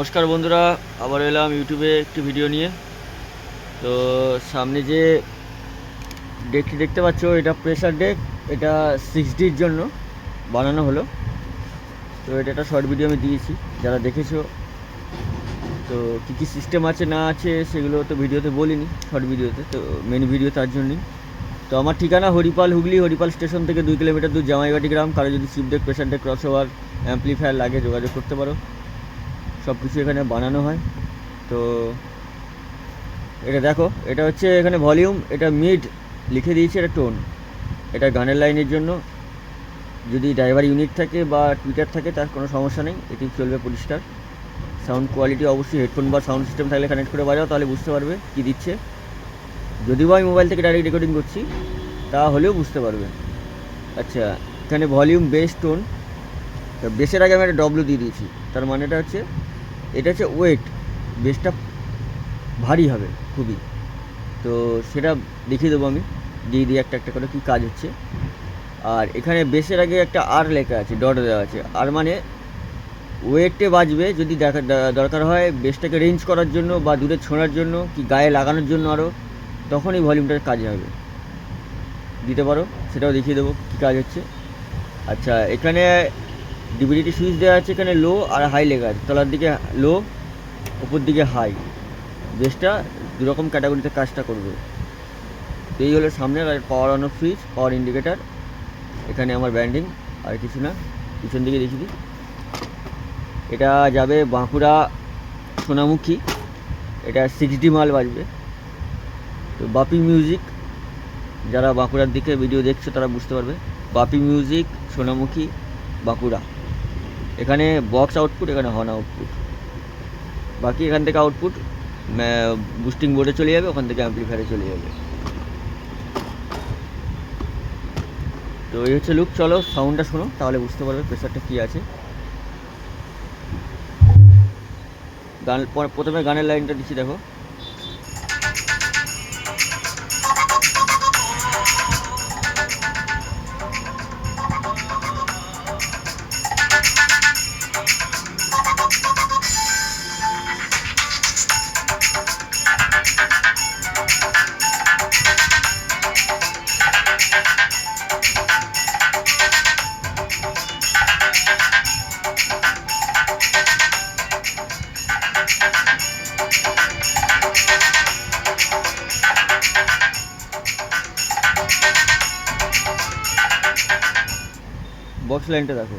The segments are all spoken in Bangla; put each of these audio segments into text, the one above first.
নমস্কার বন্ধুরা, আবার এলাম ইউটিউবে একটি ভিডিও নিয়ে। তো সামনে যে ডেকটি দেখতে পাচ্ছ, এটা প্রেশার ডেক এটা সিক্স ডির জন্য বানানো হলো। তো এটা একটা শর্ট ভিডিও আমি দিয়েছি, যারা দেখেছ। তো কী কী সিস্টেম আছে, না আছে, সেগুলো তো ভিডিওতে বলিনি শর্ট ভিডিওতে তো মেন ভিডিও তার জন্যই। তো আমার ঠিকানা হরিপাল হুগলি, হরিপাল স্টেশন থেকে দুই কিলোমিটার দূর জামাইবাটি গ্রাম। কারও যদি sheep deck pressure deck crossover amplifier লাগে, যোগাযোগ করতে পারো। সব কিছু এখানে বানানো হয়। তো এটা দেখো, এটা হচ্ছে এখানে ভলিউম এটা মিড লিখে দিয়েছে এটা টোন এটা গানের লাইনের জন্য। যদি ড্রাইভার ইউনিট থাকে বা টুইটার থাকে, তার কোনো সমস্যা নেই, এটি চলবে পরিষ্কার। সাউন্ড কোয়ালিটি অবশ্যই হেডফোন বা সাউন্ড সিস্টেম থাকলে কানেক্ট করে বাজাও, তাহলে বুঝতে পারবে কী দিচ্ছে। যদিও আমি মোবাইল থেকে ডাইরেক্ট রেকর্ডিং করছি, তাহলেও বুঝতে পারবে। আচ্ছা এখানে ভলিউম বেস টোন বেসের আগে আমি একটা ডব্লু দিয়ে দিয়েছি। তার মানেটা হচ্ছে এটা হচ্ছে ওয়েট বেসটা ভারী হবে খুবই। তো সেটা দেখিয়ে দেবো আমি, দিয়ে দিয়ে একটা একটা করে কী কাজ হচ্ছে। আর এখানে বেসের আগে একটা আর লেখা আছে ডট দেওয়া আছে। আর মানে ওয়েটে বাজবে যদি দেখা দরকার হয় বেসটাকে রেঞ্জ করার জন্য বা দূরে ছোঁড়ার জন্য কি গায়ে লাগানোর জন্য আরও তখন এই ভলিউমটার কাজে হবে। দিতে পারো, সেটাও দেখিয়ে দেবো কী কাজ হচ্ছে। আচ্ছা এখানে ডিভিডিটি সুইচ দেওয়া আছে এখানে লো আর হাই লেখা আছে। তলার দিকে লো, উপর দিকে হাই। বেসটা দুরকম ক্যাটাগরিতে কাজটা করবে। তো এই হলো সামনের আর power on switch, power indicator. এখানে আমার ব্যান্ডিং আর কিছু না। পিছন দিকে দিই। এটা যাবে বাঁকুড়া সোনামুখী। এটা সিক্স ডি মাল বাজবে। তো বাপি মিউজিক, যারা বাঁকুড়ার দিকে ভিডিও দেখছ তারা বুঝতে পারবে। বাপি মিউজিক, সোনামুখী, বাঁকুড়া। এখানে বক্স আউটপুট এখানে হর্ন আউটপুট বাকি এখান থেকে আউটপুট বুস্টিং বোর্ডে চলে যাবে, ওখান থেকে অ্যাম্পলিফায়ারে চলে যাবে। তো এই হচ্ছে লুক চলো সাউন্ডটা শোনো, তাহলে বুঝতে পারবে প্রেশারটা কী আছে। গান, পর- প্রথমে গানের লাইনটা দিচ্ছি, দেখো। বক্স লাইনটা দেখো।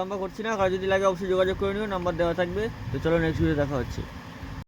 লম্বা করছি না। কারও যদি লাগে অবশ্যই যোগাযোগ করে নিও নাম্বার দেওয়া থাকবে। তো চলো নেক্সট ভিডিও দেখা হচ্ছে।